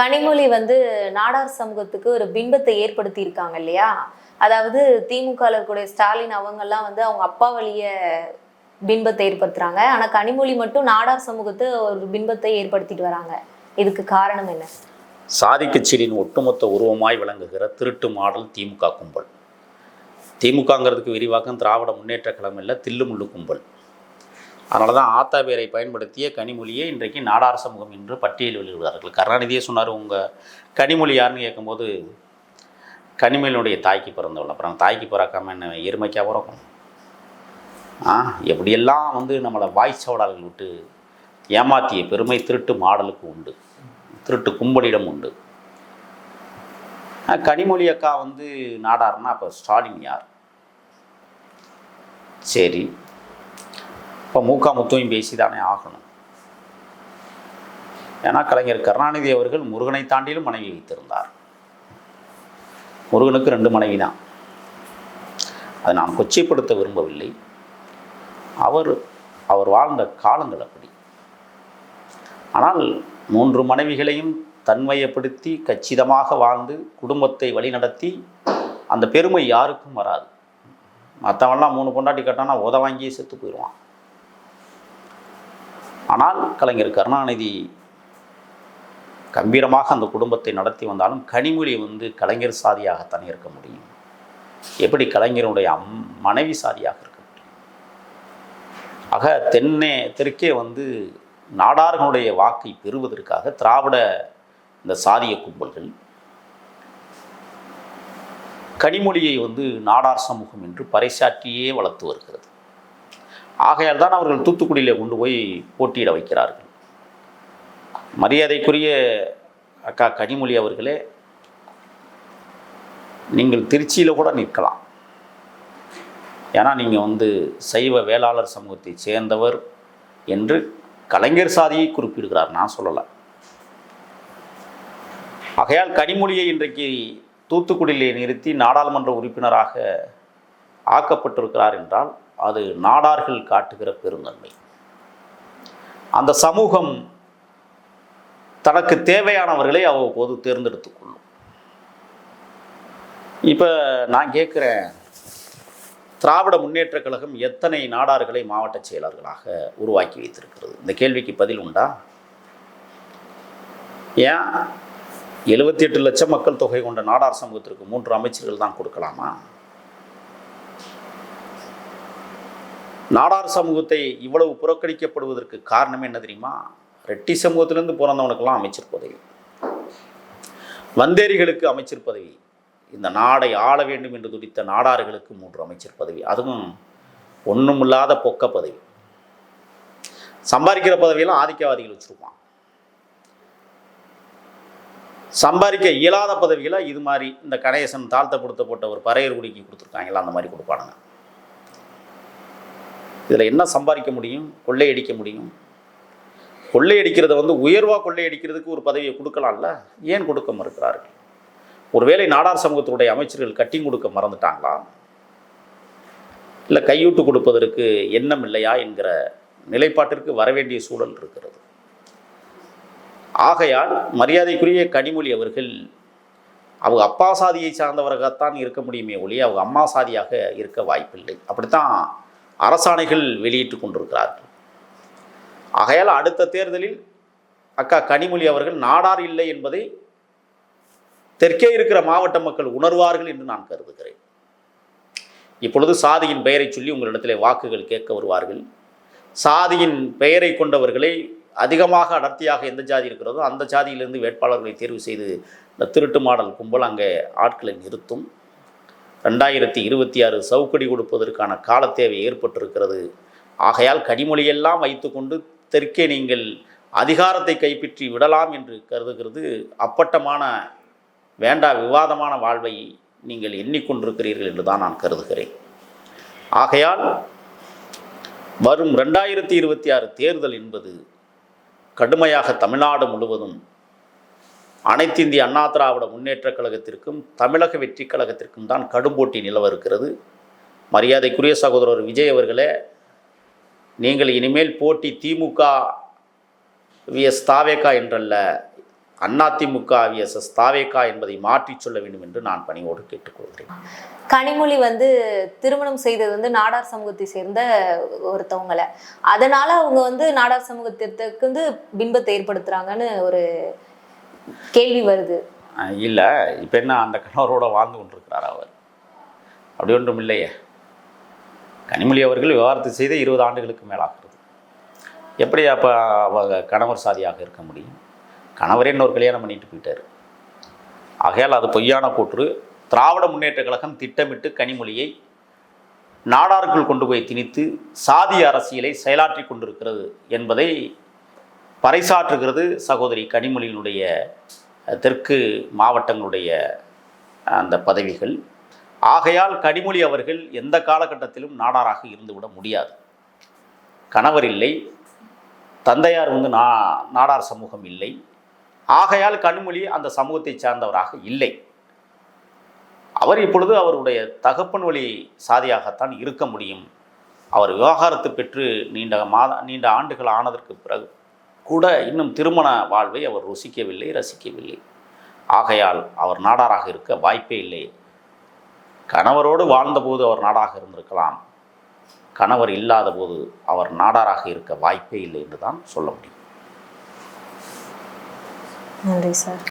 கனிமொழி வந்து நாடார் சமூகத்துக்கு ஒரு பிம்பத்தை ஏற்படுத்தி இருக்காங்க இல்லையா? அதாவது திமுக இருக்கக்கூடிய ஸ்டாலின் அவங்கெல்லாம் வந்து அவங்க அப்பா வழிய பிம்பத்தை ஏற்படுத்துறாங்க. ஆனா கனிமொழி மட்டும் நாடார் சமூகத்தை ஒரு பிம்பத்தை ஏற்படுத்திட்டு வராங்க. இதுக்கு காரணம் என்ன? சாதி கட்சியின் ஒட்டுமொத்த உருவமாய் விளங்குகிற திருட்டு மாடல் திமுக கும்பல். திமுகங்கிறதுக்கு விரிவாக்கம் திராவிட முன்னேற்ற கழகம் இல்லை தில்லுமுள்ளு கும்பல். அதனால தான் ஆத்தா பேரை பயன்படுத்திய கனிமொழியை இன்றைக்கு நாடார் சமூகம் என்று பட்டியல் வெளியிடுவார்கள் கருணாநிதியே சொன்னார் உங்கள் கனிமொழி யாருன்னு கேட்கும்போது கனிமொழியினுடைய தாய்க்கு பிறந்தவள். அப்புறம் தாய்க்கு பிறக்காம என்ன எருமைக்காக பிறக்கும்? ஆ எப்படியெல்லாம் வந்து நம்மளை வாய் சவடால்கள் விட்டு ஏமாத்திய பெருமை திருட்டு மாடலுக்கு உண்டு. திருட்டு கும்பலிடம் உண்டு. கனிமொழி அக்கா வந்து நாடார்னா அப்போ ஸ்டாலின் யார்? சரி இப்போ மூக்கா முத்துவையும் பேசி தானே ஆகணும். ஏன்னா கலைஞர் கருணாநிதி அவர்கள் முருகனை தாண்டிலும் மனைவி வைத்திருந்தார். முருகனுக்கு ரெண்டு மனைவி தான் அதை நான் கொச்சைப்படுத்த விரும்பவில்லை. அவர் அவர் வாழ்ந்த காலங்கள் அப்படி. ஆனால் மூன்று மனைவிகளையும் தன்மையப்படுத்தி கச்சிதமாக வாழ்ந்து குடும்பத்தை வழிநடத்தி அந்த பெருமை யாருக்கும் வராது. மற்றவன்லாம் மூணு பொண்டாட்டி கட்டானா உத வாங்கியே செத்து போயிடுவான். ஆனால் கலைஞர் கருணாநிதி கம்பீரமாக அந்த குடும்பத்தை நடத்தி வந்தாலும் கனிமொழி வந்து கலைஞர் சாதியாகத்தான் இருக்க முடியும். எப்படி கலைஞருடைய அம் மனைவி சாதியாக இருக்க முடியும்? ஆக தென்னே தெற்கே வந்து நாடார்களுடைய வாக்கை பெறுவதற்காக திராவிட இந்த சாதிய கும்பல்கள் கனிமொழியை வந்து நாடார் சமூகம் என்று பறைசாற்றியே வளர்த்து வருகிறது. ஆகையால் தான் அவர்கள் தூத்துக்குடியிலே கொண்டு போய் போட்டியிட வைக்கிறார்கள். மரியாதைக்குரிய அக்கா கனிமொழி அவர்களே நீங்கள் திருச்சியில் கூட நிற்கலாம். ஏன்னா நீங்கள் வந்து சைவ வேளாளர் சமூகத்தை சேர்ந்தவர் என்று கலைஞர் சாதியை குறிப்பிடுகிறார். நான் சொல்லலை. ஆகையால் கனிமொழியை இன்றைக்கு தூத்துக்குடியிலே நிறுத்தி நாடாளுமன்ற உறுப்பினராக ஆக்கப்பட்டிருக்கிறார் என்றால் அது நாடார்கள் காட்டுகிற பெருந்தன்மை. அந்த சமூகம் தனக்கு தேவையானவர்களை அவ்வப்போது தேர்ந்தெடுத்து கொள்ளும். இப்போ நான் கேட்குறேன் திராவிட முன்னேற்ற கழகம் எத்தனை நாடார்களை மாவட்ட செயலர்களாக உருவாக்கி வைத்திருக்கிறது? இந்த கேள்விக்கு பதில் உண்டா? ஏன்? எழுபத்தி எட்டு லட்சம் மக்கள் தொகை கொண்ட நாடார் சமூகத்திற்கு மூன்று அமைச்சர்கள் தான் கொடுக்கலாமா? நாடார் சமூகத்தை இவ்வளவு புறக்கணிக்கப்படுவதற்கு காரணம் என்ன தெரியுமா? ரெட்டி சமூகத்திலேருந்து பிறந்தவனுக்கெல்லாம் அமைச்சர் பதவி. வந்தேரிகளுக்கு அமைச்சர் பதவி. இந்த நாடை ஆள வேண்டும் என்று துடித்த நாடார்களுக்கு மூன்று அமைச்சர் பதவி. அதுவும் ஒன்றுமில்லாத பொக்க பதவி. சம்பாதிக்கிற பதவியெல்லாம் ஆதிக்கவாதிகள் வச்சுருப்பான் சம்பாதிக்க இயலாத பதவிகளை இது மாதிரி இந்த கணேசன் தாழ்த்தப்படுத்தப்பட்ட ஒரு பறையர் குடிக்கு கொடுத்துருக்காங்களா? அந்த மாதிரி கொடுப்பானுங்க. இதில் என்ன சம்பாதிக்க முடியும்? கொள்ளையடிக்க முடியும். கொள்ளையடிக்கிறத வந்து உயர்வாக கொள்ளையடிக்கிறதுக்கு ஒரு பதவியை கொடுக்கலாம்ல? ஏன் கொடுக்க மறுக்கிறார்கள்? ஒருவேளை நாடார் சமூகத்துடைய அமைச்சர்கள் கட்டிங் கொடுக்க மறந்துட்டாங்களா? இல்லை கையூட்டு கொடுப்பதற்கு எண்ணம் இல்லையா என்கிற நிலைப்பாட்டிற்கு வரவேண்டிய சூழல் இருக்கிறது. ஆகையால் மரியாதைக்குரிய கனிமொழி அவர்கள் அவங்க அப்பா சாதியை சார்ந்தவர்களாகத்தான் இருக்க முடியுமே ஒழிய அவங்க அம்மா சாதியாக இருக்க வாய்ப்பில்லை. அப்படித்தான் அரசாணைகள் வெளியிட்டு கொண்டிருக்கிறார்கள். ஆகையால் அடுத்த தேர்தலில் அக்கா கனிமொழி அவர்கள் நாடார் இல்லை என்பதை தெற்கே இருக்கிற மாவட்ட மக்கள் உணர்வார்கள் என்று நான் கருதுகிறேன். இப்பொழுது சாதியின் பெயரை சொல்லி உங்களிடத்திலே வாக்குகள் கேட்க வருவார்கள். சாதியின் பெயரை கொண்டவர்களை அதிகமாக அடர்த்தியாக எந்த ஜாதி இருக்கிறதோ அந்த ஜாதியிலிருந்து வேட்பாளர்களை தேர்வு செய்து இந்த திருட்டு மாடல் கும்பல் அங்கே ஆட்களை நிறுத்தும். ரெண்டாயிரத்தி இருபத்தி ஆறு சவுக்கடி கொடுப்பதற்கான காலத்தேவை ஏற்பட்டிருக்கிறது. ஆகையால் கனிமொழியெல்லாம் வைத்துக்கொண்டு தெற்கே நீங்கள் அதிகாரத்தை கைப்பற்றி விடலாம் என்று கருதுகிறது. அப்பட்டமான வேண்டா விவாதமான வாழ்வை நீங்கள் எண்ணிக்கொண்டிருக்கிறீர்கள் என்று தான் நான் கருதுகிறேன். ஆகையால் வரும் ரெண்டாயிரத்தி இருபத்தி ஆறு தேர்தல் என்பது கடுமையாக தமிழ்நாடு முழுவதும் அனைத்து இந்திய அண்ணா திராவிட முன்னேற்றக் கழகத்திற்கும் தமிழக வெற்றி கழகத்திற்கும் தான் கடும் போட்டி நிலவ இருக்கிறது. மரியாதைக்குரிய சகோதரர் விஜய் அவர்களே நீங்கள் இனிமேல் போட்டி திமுக விஎஸ் தாவேகா என்றல்ல அதிமுக விஎஸ்எஸ் தாவேகா என்பதை மாற்றிச் சொல்ல வேண்டும் என்று நான் பணியோடு கேட்டுக்கொள்கிறேன். கனிமொழி வந்து திருமணம் செய்தது வந்து நாடார் சமூகத்தை சேர்ந்த ஒருத்தவங்களை. அதனால அவங்க வந்து நாடார் சமூகத்திற்கு வந்து பின்பத்தை ஏற்படுத்துறாங்கன்னு ஒரு கேள்வி வருது. இல்லை இப்போ என்ன அந்த கணவரோட வாழ்ந்து கொண்டிருக்கிறார் அவர்? அப்படி ஒன்றும் இல்லையே. கனிமொழி அவர்கள் விவாகரத்து செய்த இருபது ஆண்டுகளுக்கு மேலாகிறது. எப்படி அப்போ கணவர் சாதியாக இருக்க முடியும்? கணவரே இன்னொரு கல்யாணம் பண்ணிட்டு போயிட்டார். ஆகையால் அது பொய்யான கூற்று. திராவிட முன்னேற்ற கழகம் திட்டமிட்டு கனிமொழியை நாடாருக்குள் கொண்டு போய் திணித்து சாதி அரசியலை செயலாற்றி கொண்டிருக்கிறது என்பதை பறைசாற்றுகிறது சகோதரி கனிமொழியினுடைய தெற்கு மாவட்டங்களுடைய அந்த பதவிகள். ஆகையால் கனிமொழி அவர்கள் எந்த காலகட்டத்திலும் நாடாராக இருந்துவிட முடியாது. கணவர் இல்லை. தந்தையார் வந்து நா நாடார் சமூகம் இல்லை. ஆகையால் கனிமொழி அந்த சமூகத்தை சார்ந்தவராக இல்லை. அவர் இப்பொழுது அவருடைய தகப்பன் வழி சாதியாகத்தான் இருக்க முடியும். அவர் விவாகரத்து பெற்று நீண்ட மாத நீண்ட ஆண்டுகள் ஆனதற்கு பிறகு கூட இன்னும் திருமண வாழ்வை அவர் ருசிக்கவில்லை ரசிக்கவில்லை. ஆகையால் அவர் நாடாராக இருக்க வாய்ப்பே இல்லை. கணவரோடு வாழ்ந்தபோது அவர் நாடாக இருந்திருக்கலாம். கணவர் இல்லாத போது அவர் நாடாராக இருக்க வாய்ப்பே இல்லை என்று தான் சொல்ல முடியும். நன்றி சார்.